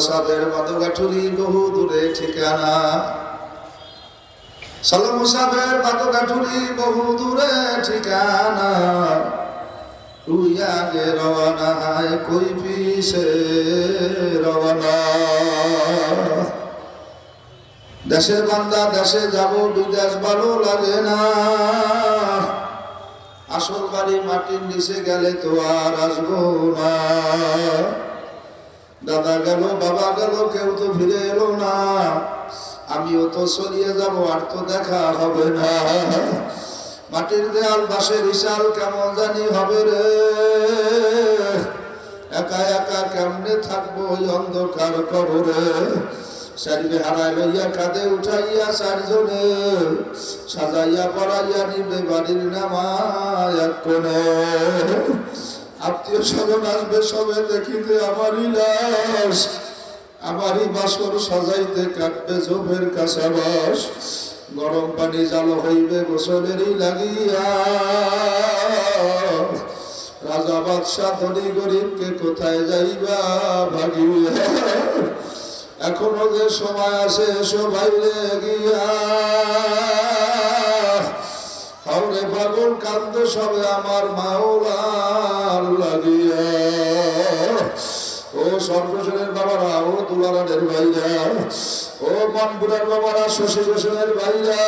মুসাফের বাতগাঠুরি বহু দূরে ঠিকানা। সাল বাতগাঠুরি বহু দূরে ঠিকানা। রওনা কই পিসে রওনা। দেশের বান্দা, দেশে যাব বিদেশ ভালো লাগে না। আসল বাড়ি মাটির নিচে গেলে তো আর আসব না। দাদা গেল, বাবা গেল, কেউ তো ফিরে এলো না। আমিও তো সরিয়ে যাব, আর তো দেখা হবে না। মাটির দেয়াল বাসের বিশাল কেমন জানি হবে রে। একা একা কেমনে থাকব ওই অন্ধকার কবরে? সারিবে হারাই লইয়া কাঁধে উঠাইয়া চারজনে। সাজাইয়া পড়াইয়া নিবে বাড়ির নামায় এক আত্মীয় স্বজন আসবে সবে দেখিতে আমারই লাশ আমারই বাসর সাজাইতে কাটবে জোফের কাছাবাস। গরম পানি জালো হইবে গোসলেরই লাগিয়া। রাজা বাদশাহ ধনী গরিবকে কোথায় যাইবা ভাগিয়া। এখনও যে সময় আছে এসো বাইরে গিয়া। পাগল কান্দ সবে আমার মাওলার লাগিয়া ও সর্বজনের বাবারা, ও দুলারানের ভাইরা, ও মনপুরের বাবারা, শশী ভূষণের ভাইরা,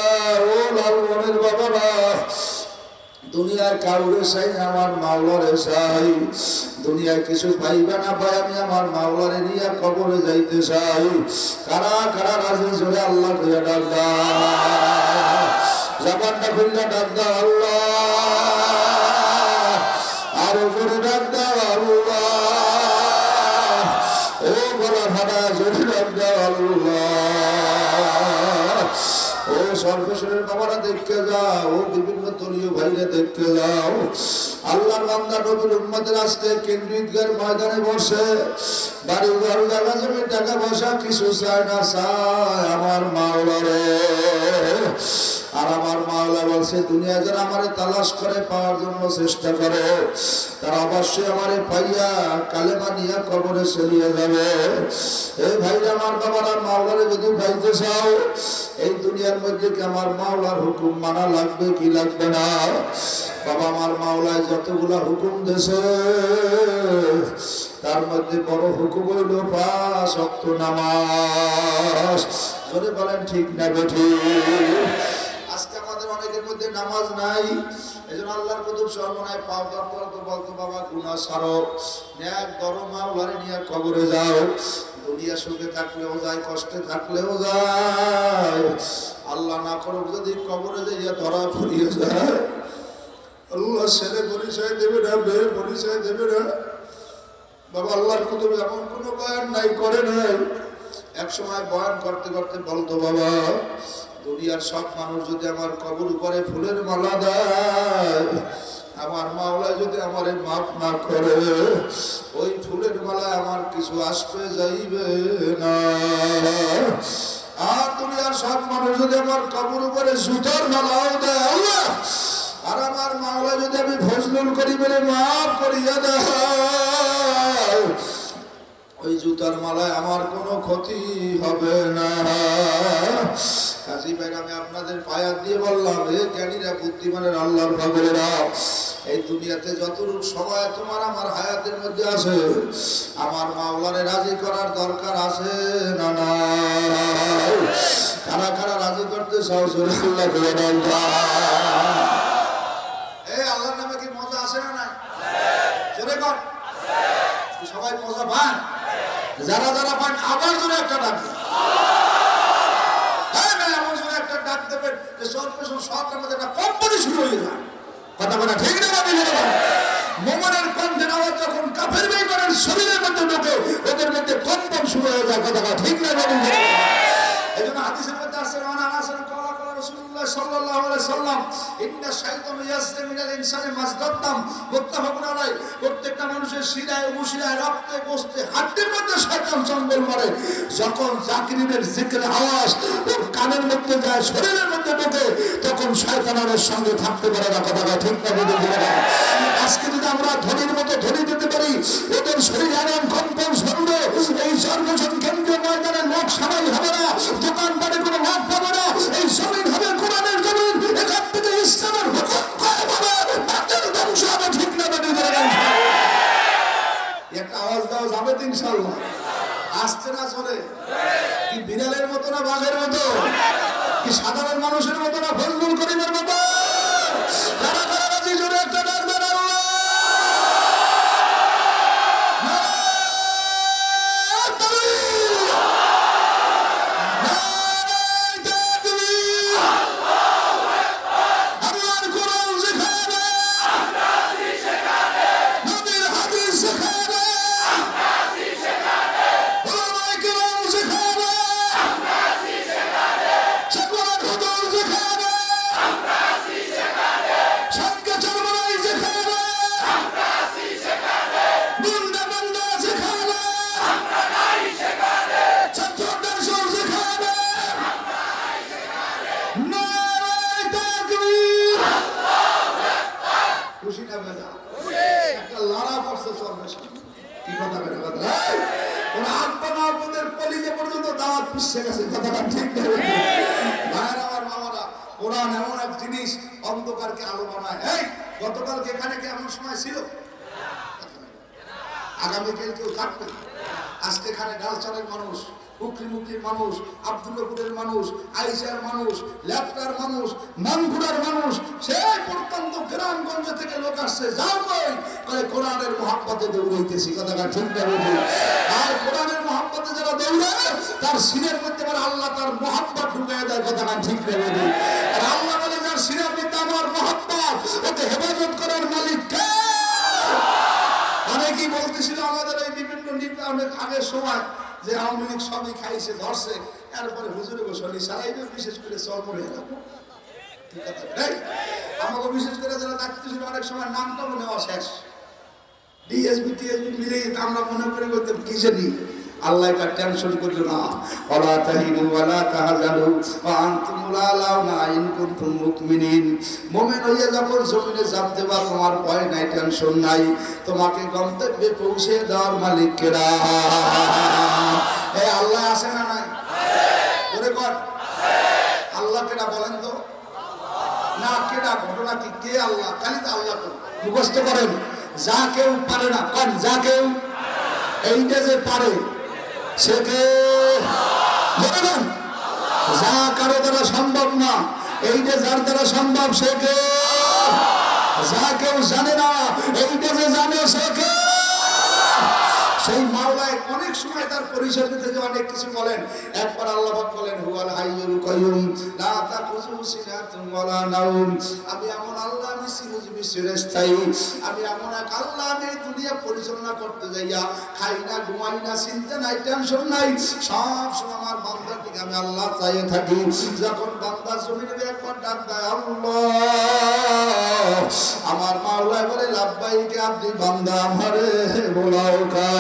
ও লালমনের বাবারা, দুনিয়ার কাউরে চাই আমার মাওলারে চাই দুনিয়ায় কিছু পাইবে না পাই আমি আমার মাওলারে নিয়ে কবরে যাইতে চাই। কারা কারা রাজি, জোরে আল্লাহ কইয়া ডাক জাপানটা খুললে ডাক দাও আল্লাহ। আরও জোরে ডাক দাও আল্লাহ। ও বলা ফাটা জোরে ডাক দাও আল্লাহ। ও সর্বস্বরের বাবারা, দেখতে যাও। বিভিন্ন দলীয় ভাইরা, দেখতে যাও। আল্লাহর বান্দা নবীর উম্মতের আজকে কেন্দ্রীয় ময়দানে বসে। বাড়ি ঘর জায়গা জমি টাকা পয়সা, কিছু চায় না, চায় আমার মাওলারে। আর আমার মাওলা বলছে, দুনিয়া যারা আমারে তালাশ করে পাওয়ার জন্য চেষ্টা করে, তারা অবশ্যই আমারে পাইয়া কালেমা নিয়ে কবরে চলিয়ে যাবে। এই ভাইরা আমার বাবার, মাওলারে যদি পাইতে চাও, এই দুনিয়ার মধ্যে কি আমার মাওলার হুকুম মানা লাগবে, কি লাগবে না? বাবা আমার মাওলায় যতগুলা হুকুম দেশে তার মধ্যে বড় হুকুম হইল পাঁচ অক্ত নামাজ। বলেন, ঠিক না বেঠি নামাজ নাই, এজন্য আল্লাহর কুতুব সর্বনায় পাপ বলতো বলতো বাবা, গুনাহ সারো ন্যাক ধরো মাওলারে নিয়ে কবরে যাও। দুনিয়া সুখে থাকলেও যায়, কষ্টে থাকলেও যায়। আল্লাহ না করুক যদি কবরে যাইয়া ধরা ফুরিয়ে যায়। আল্লাহ ছেলে পরিচয় দেবে না, মেয়ে পরিচয় দেবে না। বাবা, আল্লাহর কুতুব এমন কোনো বয়ান নাই, করে নাই। এক সময় বয়ান করতে করতে বলতো, বাবা দুনিয়ার সব মানুষ যদি আমার কবর উপরে ফুলের মালা দেয়, আমার মাওলা যদি আমার মাফ না করে, ওই ফুলের মালায় আমার কিছু আসবে যাইবে না। আর দুনিয়ার সব মানুষ যদি আমার কবর উপরে জুতার মালাও দেয় আর আমার মাওলা যদি আমি ফজলুল করি বলে মাফ করিয়া দেয়, ওই জুতার মালায় আমার কোনো ক্ষতি হবে না। কাজী ভাই আমি আপনাদের পায়া দিয়ে বললাম, হে জ্ঞানীরা, বুদ্ধিমানের আল্লাহর ভাগরেরা এই দুনিয়াতে যতটুকু সময় তোমার আমার হায়াতের মধ্যে আছে, আমার মাওলারে রাজি করার দরকার আছে না না কারা কারা রাজি করতে চাও সুরে আল্লাহ করে এই আল্লাহর নামে কি মজা আছে না না জোরে কর। সবাই মজা পান? যারা যারা পান, আবার জোরে একটা ডাক দিন। হ্যাঁ ভাই আমার জোরে একটা ডাক দেবেন যে একটা কোম্পানি শুরু হয়ে যায়। কথা বলা ঠিক না মোমনের কণ্ঠের আওয়াজ যখন কাফের শরীরের মধ্যে ঢোকে মধ্যে কম্পন শুরু হয়ে যায় কথা বলা ঠিক না বাবা এই জন্য হাদিসের মধ্যে আছে রানা হাসান কলা কলা রাসূলুল্লাহ সাল্লাল্লাহু আলাইহি সাল্লাম ইন্না শয়তান কানের মধ্যে যায়, শরীরের মধ্যে ঢোকে, তখন শয়তানের সঙ্গে থাকতে পারে না, কথা ঠিক না বলে আজকে যদি আমরা ধনির মতো ধনী দিতে পারি, ওদের শরীর এমন কম্পন শুনবে এই সর্বজন কেন্দ্রীয় ময়দানে লোক সবাই হবে না, দোকানপাটে কোনো লোক পাবে না, এই জমিন একটা আওয়াজ না চলে কি বিড়ালের মতো না বাঘের মতো কি সাধারণ মানুষের মতো না ভুল করিমের মতো? গেছে, কথাটা ঠিক ভাইয়ের, আমার কোরআন এমন এক জিনিস, অন্ধকারকে আলো বানায়। এই, গতকালকে এখানে কি এমন সময় ছিল? আগামীকাল কেউ থাকবে আজকে এখানে ডাল ডালচারের মানুষ। উকরি মুকরির মানুষ আব্দুল্লাপুরের মানুষ, আইসার মানুষ ল্যাপটার মানুষ মানপুরার মানুষ সেই প্রত্যন্ত গ্রামগঞ্জ থেকে লোক আসছে, যাও কই কলে কোরআনের মহাব্বতে দৌড়াইতেছি কথাটা ঠিক আর কোরআনের মহাব্বতে যারা দৌড়ায় তার সিনের মধ্যে আবার আল্লাহ তার মহাব্বত ঢুকাই দেয় কথাটা ঠিক না বুঝি? আর আল্লাহ বলে, যার সিনের মধ্যে আমার মহাব্বত, ওকে হেফাজত করার মালিক কে? অনেকেই বলতেছিল, আমাদের এই বিভিন্ন অনেক আগের সময় যে আওয়ামী লীগ সবই খাইছে ধরছে এরপরে হুজুরে বসলি সারাইবে বিশেষ করে চরমরে হয়ে এই, আমাকে বিশেষ করে যারা ডাকতে ছিল অনেক সময় নামটাও নেওয়া শেষ ডিএসবি টিএসবি মিলে আমরা মনে করি করতে কি জানি আল্লাহ এটা টেনশন করল না। ওয়ালা তাহিনু ওয়ালা তাহজানু। ওয়া আনতুম লা লাউনা ইন কুনতুম মুমিনিন মুমিন হইয়া যখন জমিনে জাপ দেবা, তোমার ভয় নাই, টেনশন নাই। তোমাকে গন্তব্যে পৌঁছে দেওয়ার মালিক কেরা এই আল্লাহ আছে না নাই? ওরে কর। আল্লাহ কেডা বলেন তো? না, কেডা? ঘটনা কি? কে আল্লাহ? খালি তো আল্লাহ মুখস্থ করেন। যা কেউ পারে না, কন, যা কেউ এইটা যে পারে সে কে যা কারও দ্বারা সম্ভব না, এইটা যার দ্বারা সম্ভব সে কে যা কেউ জানে না, এইটা যে জানে সে কে সেই মাওলায় অনেক সময় তার পরিচয় দিতে যে অনেক কিছু বলেন। একবার আল্লাহ বলেন, হুয়াল হাইয়ুল লা সিনাতুন ওয়ালা নাউম আমি এমন আল্লাহ আমি আমি এমন এক আল্লাহ আমি দুনিয়া পরিচালনা করতে যাইয়া খাই না, ঘুমাই না, চিন্তা নাই টেনশন নাই, সব সময় আমার বান্দার দিকে আমি আল্লাহ চাইয়ে থাকি। যখন বান্দা জমিনে একবার ডাক দেয়, আল্লাহ! আমার মাওলা বলে লাভবাইকে আপনি বান্দা আমারে বোলাও কা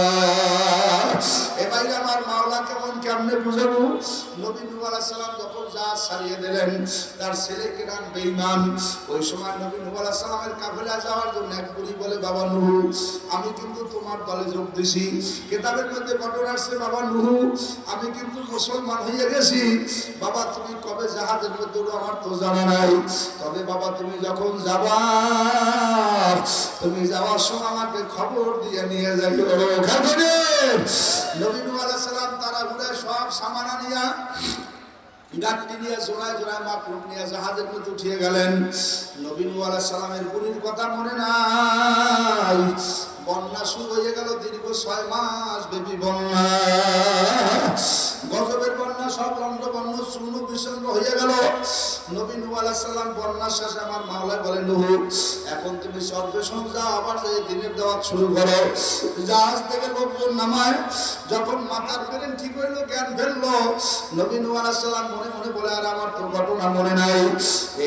আমি কিন্তু তোমার দলে যোগ দিছি। কিতাবের মধ্যে ঘটনা আসছে, বাবা নূহ, আমি কিন্তু মুসলমান হয়ে গেছি। বাবা, তুমি কবে জাহাজের মধ্যে আমার তো জানা নাই। তবে বাবা, তুমি যখন যাবা, তুমি যাওয়ার সময় আমাকে খবর দিয়ে নিয়ে যাই খাবরে নবী নূহ আলাইহিস সালাম, তারা সব সামানা নিয়া নিয়ে জাহাজের মধ্যে গেলেন। নবী নূহ আলাইহিস সালামের কথা মনে নাই। বন্যা শুরু হয়ে গেল দীর্ঘ ছয় মাস ব্যাপী বন্যা। গজবের বন্যা, সব লন্ড বন্য চূর্ণ বিচন্ন হয়ে গেল। নবী নূহ আলাইহিস সালাম বন্যার শেষে আমার মাওলায় বলে, নূহ, এখন তুমি সর্বেশন যাও আবার এই দিনের দেওয়া শুরু করো। জাহাজ থেকে লোকজন নামায়, যখন মাথার ব্রেন ঠিক হইল, জ্ঞান ফেলল নবী নূহ আলাইহিস সালাম মনে মনে বলে, আর আমার তো ঘটনা মনে নাই।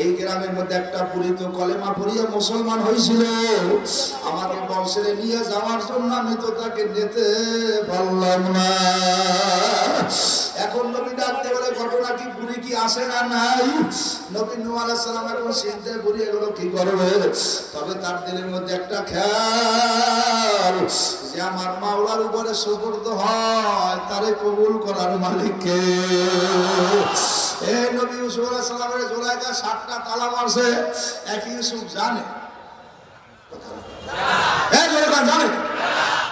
এই গ্রামের মধ্যে একটা পুরী তো কলেমা পড়িয়ে মুসলমান হয়েছিল আমাকে ছেলে নিয়ে যাওয়ার জন্য আমি তো তাকে নিতে পারলাম না। এখন নবী ডাকতে বলে ঘটনা কি, বুড়ি কি আসে না নাই? নবী আলাইহিস সালাম এখন চিন্তায় বুড়ি, এগুলো কি করবে? তবে তার দিনের মধ্যে একটা খেয়াল যে আমার মাওলার উপরে সুপর্দ হয়, তারে কবুল করার মালিককে। এই নবী ইউসুফ আলাইহিস সালামের জোলাইকা সাতটা তালা মারছে। একই ইউসুফ জানে? জানে?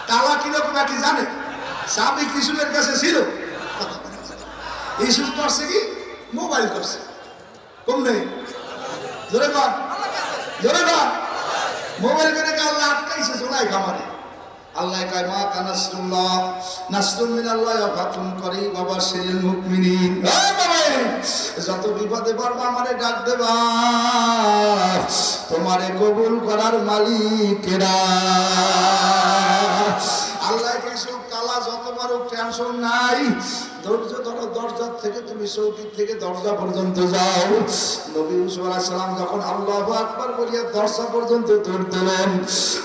তালা কীরকম একই জানে? সাবিক ইউসুফের কাছে ছিল। ইউসুফ করছে কি? মোবাইল করছে। কম নেই। জোরে কর। জোরে কর। মোবাইল করে আল্লাহ আটকাইছে? জোলাই কামারে আল্লাহ কয়, মা কানাসরুল্লাহ নাসরুম মিনাল্লাহ ফাতুন করিম ওয়া বাশিরিল মুমিনিন। এই বাবা যত বিপদে পড়বা আমারে ডাক দেবা। তোমারে কবুল করার মালিক কেরা আল্লাহ কিছু কালা যত বড় টেনশন নাই ধৈর্য ধরো দরজা থেকে তুমি চৌকির থেকে দরজা পর্যন্ত যাও নবী সালাম যখন আল্লাহু আকবার বলিয়া দরজা পর্যন্ত দৌড় দিলেন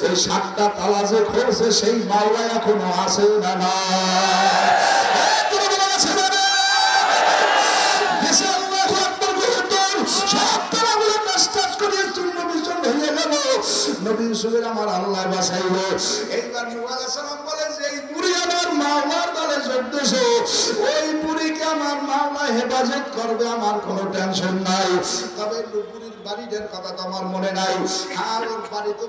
ওই সাতটা তালা যে খুলছে সেই মাওলা এখনও আছে না না এই। নবী ইউসুফের আমার আল্লাহ বাঁচাইল এইবার সালাম বলে যে, এই মাওলার ওই বুড়িকে আমার হেফাজত করবে? আমার কোনো টেনশন নাই। তবে বাড়িটার কথা তো আমার মনে নাই। আর ওর বাড়ি তো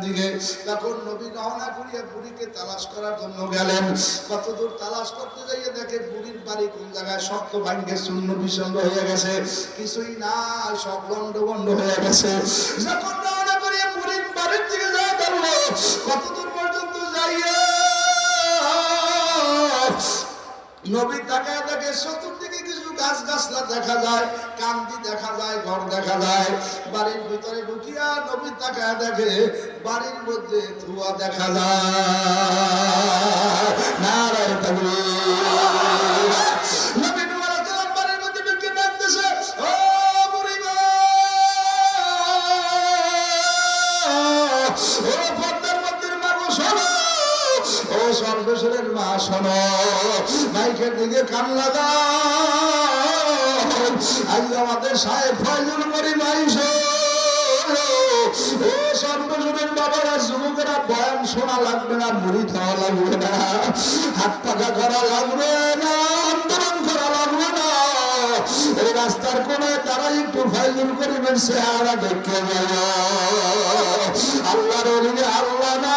দিকে। তখন নবী রওনা করিয়া বুড়িকে তালাশ করার জন্য গেলেন। কতদূর তালাশ করতে যাইয়ে দেখে বুড়ির বাড়ি কোন জায়গায় শক্ত ভাঙ্গে শূন্য হয়ে গেছে। কিছুই না সব গন্ড হয়ে গেছে। যখন নবী তাকায় দেখে চতুর্দিকে কিছু গাছ গাছলা দেখা যায়, কান্দি দেখা যায়, ঘর দেখা যায়। বাড়ির ভিতরে ঢুকিয়া নবী তাকায় দেখে বাড়ির মধ্যে ধোঁয়া দেখা যায়। নারায় তাকবীর। "ও সর্বেশ্বরের মা, শোনো। মাইকের দিকে কান আমাদের সাহেব ফয়জুল করি মাইশ লাগবে না হাত পাকা করা লাগবে না, আন্দোলন করা লাগবে না। এই রাস্তার কোনায় তারা একটু ফাইজুল করিবেন সে আরা দেখে গেল আল্লাহর অলিনে আল্লাহ না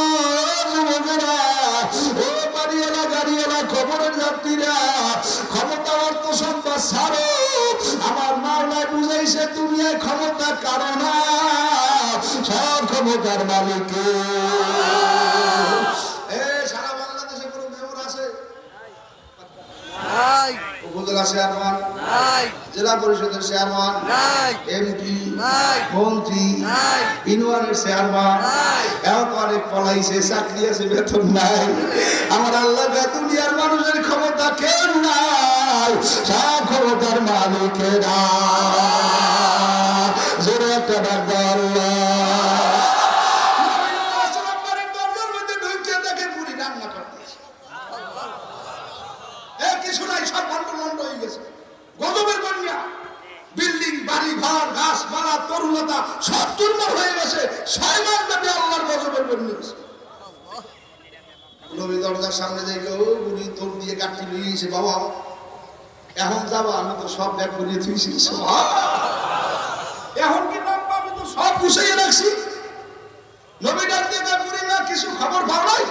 খবরের ক্ষমতা অর্থ সম্পদ ছাড়ো। আমার মাওলায় বুঝাইছে, তুমি ক্ষমতা কারও না। সব ক্ষমতার মালিক সারা বাংলাদেশে কোনো মেয়র আছে? উপজেলা চেয়ারম্যান নাই জেলা পরিষদের চেয়ারম্যান নাই এমপি নাই। মন্ত্রী নাই। ইউনিয়নের চেয়ারম্যান নাই। এখন অনেক পলাইছে চাকরি আছে বেতন নাই আমার আল্লাহ দুনিয়ার মানুষের ক্ষমতা কেউ নাই সব ক্ষমতার মালিকেরা জোরে একটা ডাক দাও আল্লাহ বাড়ির দরজার মধ্যে ঢুকিয়ে দেখে বুড়ি রান্না করতেছে এ কিছু নাই সব বন্ধ বন্ধ হয়ে গেছে গজবের বন্যা বিল্ডিং, বাড়ি, ঘর, গাছপালা, তরুণতা সব দুর্বল হয়ে গেছে। ছয় মাস ব্যাপী আল্লাহর গজবের বন্যা দরজার তোর বাবা, এখন যাবা, আমি তো সব নাম তো সব রাখছি। না কিছু খবর পাও নাই?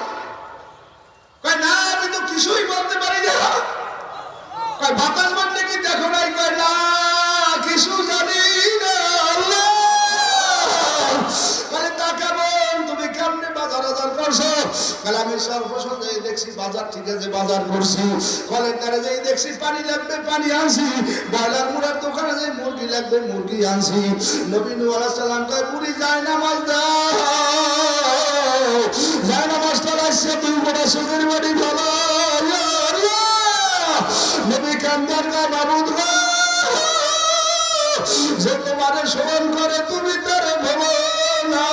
সর্বশন যাই দেখছি, বাজার ঠিক আছে, বাজার করছি। কলের দ্বারে যাই দেখছি, পানি লাগবে, পানি আনছি। ব্রয়লার মুড়ার দোকানে যাই মুরগি লাগবে, মুরগি আনছি। নবীন আলাহ সাল্লাম কয় পুরি যায় না মাছ যায় না মাছটা আসছে তুই বড় সুখের বাড়ি নবী কান্দার গা বাবুদ যে করে তুমি তার ভব না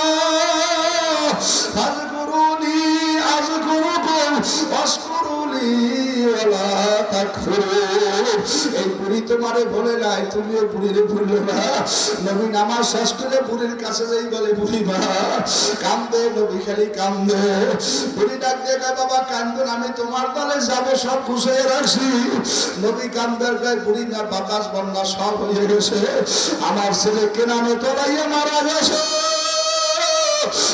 পুরী তোমারে বলে নাই, তুমিও পুরীরে ভুললো না। নবী নামাজ শেষ করে পুরীর কাছে যাই বলে বুড়ি মা, কান্দে, নবী খালি কান্দে। বুড়ি ডাক দিয়ে বাবা, কান্দন, আমি তোমার দলে যাব, সব খুশিয়ে রাখছি। নবী কান্দার গায়ে বুড়ি না, বাতাস, বন্যা, সব হয়ে গেছে। আমার ছেলে কেনানে তলাইয়া মারা গেছে।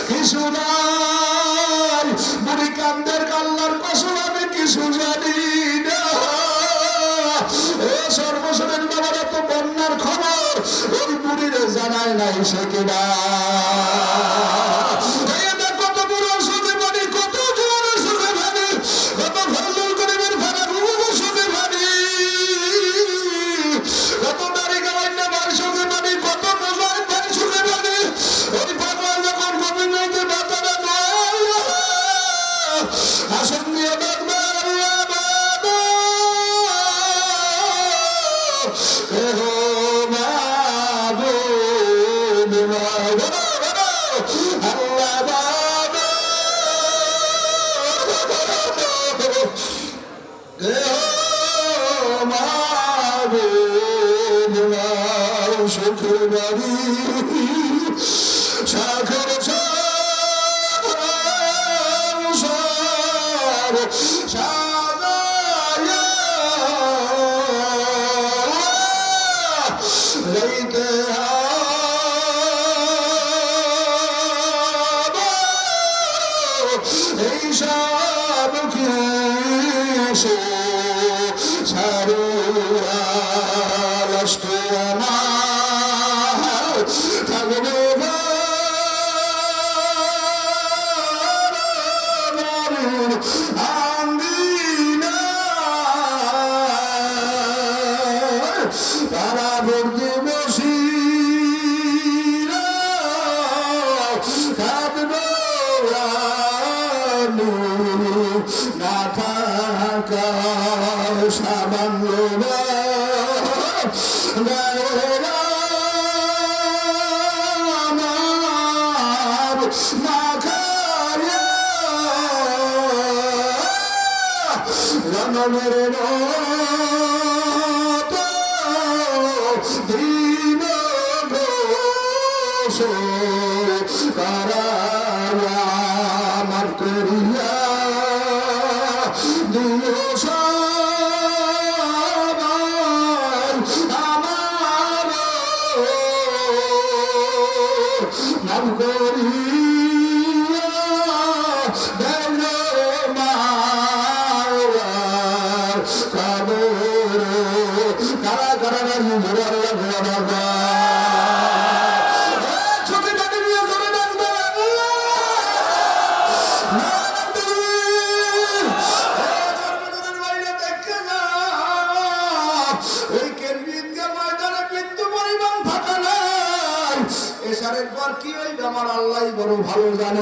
কিছু নাই। বুড়ি কান্দের কাল্লার কসম আমি কিছু জানি। জানায় নাই সে কিনা না খায়া জনমের কারা কারা নাম ধরে আল্লাহ ঘোরা বাবা ছোট নিয়ে ধরে ডাকবে আল্লাহ ওই কেন্দ্রীয় ময়দানে বিন্দু পরিমাণ এসারের পর কি হইবে আমার আল্লাহ বড় ভালো জানে।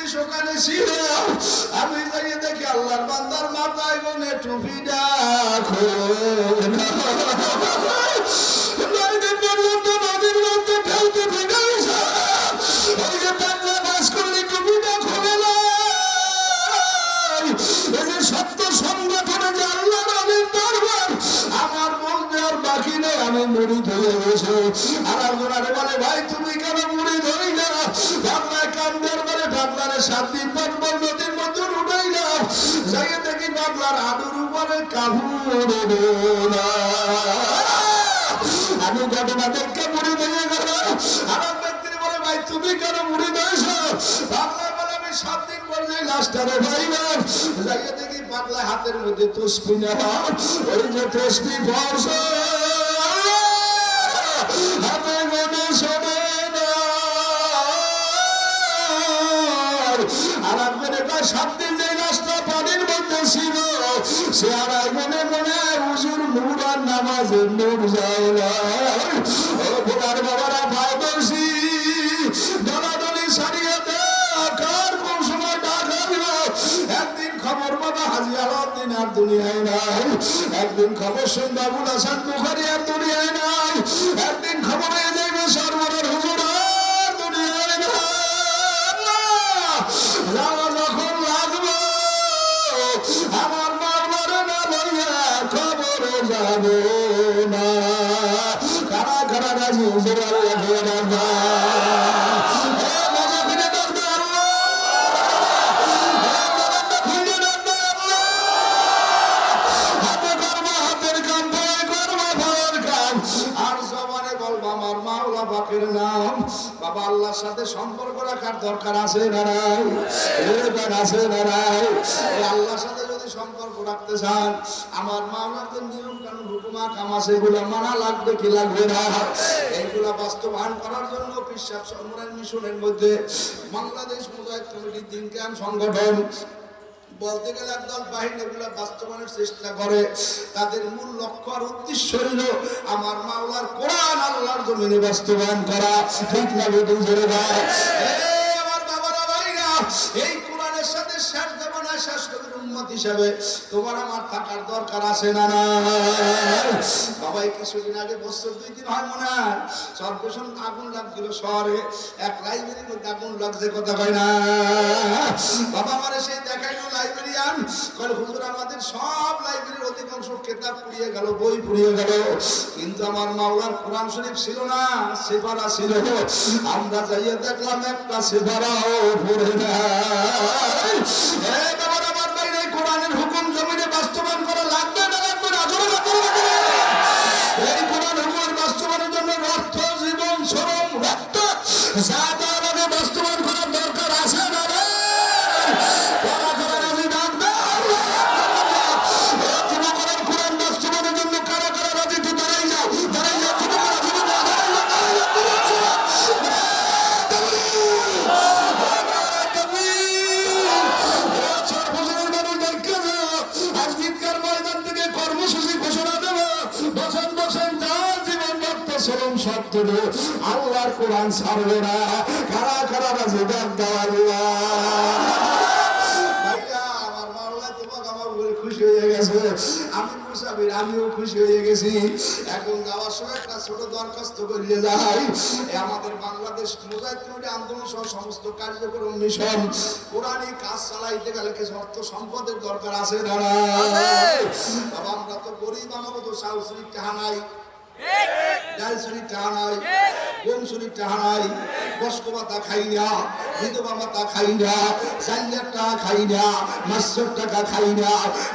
পুলিশ ওখানে ছিল। আমি যাইয়ে দেখি আল্লাহর বান্দার মাথায় গনে টুপিটা খোলে আমি ঘটনা দেখে মুড়ি গেল ব্যক্তির বলে, ভাই, তুমি কেন মুড়ি বাংলা, আমি সাত দিন যাই লাস্টারে ভাইবার দেখি হাতের মধ্যে ওই যে তসবি বর্ষ। সাত দিন যে লাশটা পানির মধ্যে ছিল। একজনে মনে হয় হুজুর আর নূর বাবারা, ভাই বলছি কার সময় একদিন খবর বাবা হাজি আলাউদ্দিন আর নাই। একদিন খবর শুন বাবুল হাসান বুখারি আর দুনিয়ায় নাই। একদিন খবর হয়ে কাম আর জবানে বলব, আমার মাওলা বাপের নাম। বাবা, আল্লাহর সাথে সম্পর্ক রাখার দরকার আছে না নাই? আছে না নাই? সাথে যদি সম্পর্ক রাখতে চান, আমার মাওলার যে বাস্তবায়নের চেষ্টা করে। তাদের মূল লক্ষ্য আর উদ্দেশ্য হইল আমার মাওলার কোরআন আল্লাহর জমিনে বাস্তবায়ন করা। ঠিক না জোরে ভাই এই আমার বাবারা ভাইরা এই হিসাবে তোমার আমার থাকার দরকার আছে না না? বাবা কিছুদিন আগে বছর দুই দিন হয় মনে হয় সর্বেশন আগুন লাগছিল শহরে। এক লাইব্রেরির মধ্যে আগুন লাগছে কথা কয় না? বাবা আমার সেই দেখাইলো লাইব্রেরিয়ান, কয়, হুজুর, আমাদের সব লাইব্রেরির অধিকাংশ কেতাব পুড়িয়ে গেল, বই পুড়িয়ে গেল। কিন্তু আমার মাওলার কোরআন শরীফ ছিল না সেপারা ছিল। আমরা যাইয়ে দেখলাম একটা সেপারাও পড়ে না কোরআন ছাড়বে না। কারা কারা ডাক উপরে খুশি হয়ে গেছে। আমি মুসাফির, আমিও খুশি হয়ে গেছি। এখন যাওয়ার সময় একটা ছোট দরখাস্ত করিয়ে যাই আমাদের বাংলাদেশ মুজাহিদ আন্দোলন সহ সমস্ত কার্যক্রম মিশন। কোরআনী কাজ চালাইতে গেলে কিছু অর্থ সম্পদের দরকার আছে? বাবা আমরা তো গরিব আমাকে তো চাল চুরি টাহা নাই। ডাল চুরি টাহা নাই।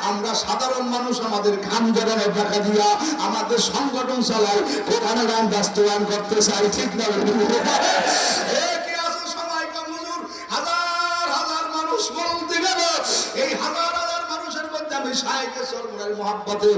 আমরা সাধারণ মানুষ আমাদের ঘাম জড়ানোর টাকা দিয়া আমাদের সংগঠন চালাই কোরআনের আইন বাস্তবায়ন করতে চাই, ঠিক না এই হাজার হাজার মানুষের মধ্যে আমি শাহেকে সরকারি মহাব্বতে